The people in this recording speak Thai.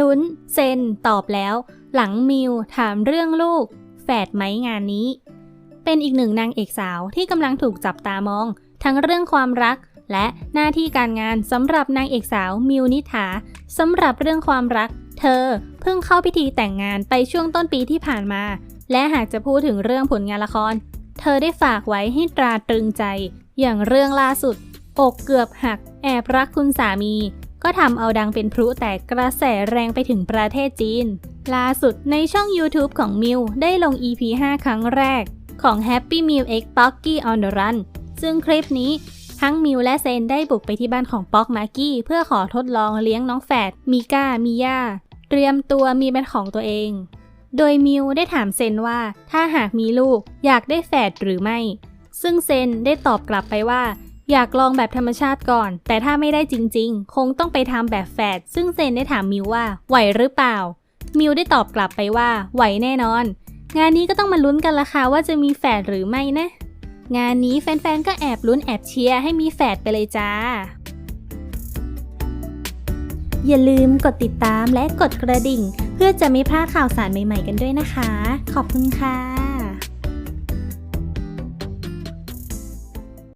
ลุ้น เซนตอบแล้ว หลังมิวถามเรื่องลูก แฝดไหมงานนี้ เป็นอีกหนึ่งนางเอกสาวที่กำลังถูกจับตามอง ทั้งเรื่องความรักและหน้าที่การงานสำหรับนางเอกสาวมิวนิษฐาสำหรับเรื่องความรัก เธอเพิ่งเข้าพิธีแต่งงานไปช่วงต้นปีที่ผ่านมา และหากจะพูดถึงเรื่องผลงานละคร เธอได้ฝากไว้ให้ตราตรึงใจ อย่างเรื่องล่าสุด อกเกือบหัก แอบรักคุณสามี ก็ทำเอาดังเป็นพลุแตกกระแสแรงไปถึงประเทศจีน ล่าสุดในช่อง YouTube ของมิวได้ลง EP 5 ครั้งแรก ของ Happy Meal X p o c k y on the Run ซึ่งคลิปนี้ทั้งมิวและเซนได้บุกไปที่บ้านของป๊อกมาร์กี้ เพื่อขอทดลองเลี้ยงน้องแฝดมิก้ามิย่าเตรียมตัวมีเป็นของตัวเอง โดยมิวได้ถามเซนว่าถ้าหากมีลูกอยากได้แฝดหรือไม่ ซึ่งเซนได้ตอบกลับไปว่า อยากลองแบบธรรมชาติก่อน แต่ถ้าไม่ได้จริง ๆ คงต้องไปทำแบบแฝดซึ่งเซนได้ถามมิวว่า ไหวหรือเปล่า มิวได้ตอบกลับไปว่า ไหวแน่นอน งานนี้ก็ต้องมาลุ้นกันละค่ะว่าจะมีแฝดหรือไม่นะ งานนี้แฟนๆก็แอบลุ้นแอบเชียร์ให้มีแฝดไปเลยจ้า อย่าลืมกดติดตามและกดกระดิ่ง เพื่อจะไม่พลาดข่าวสารใหม่ ๆ กันด้วยนะคะ ขอบคุณค่ะ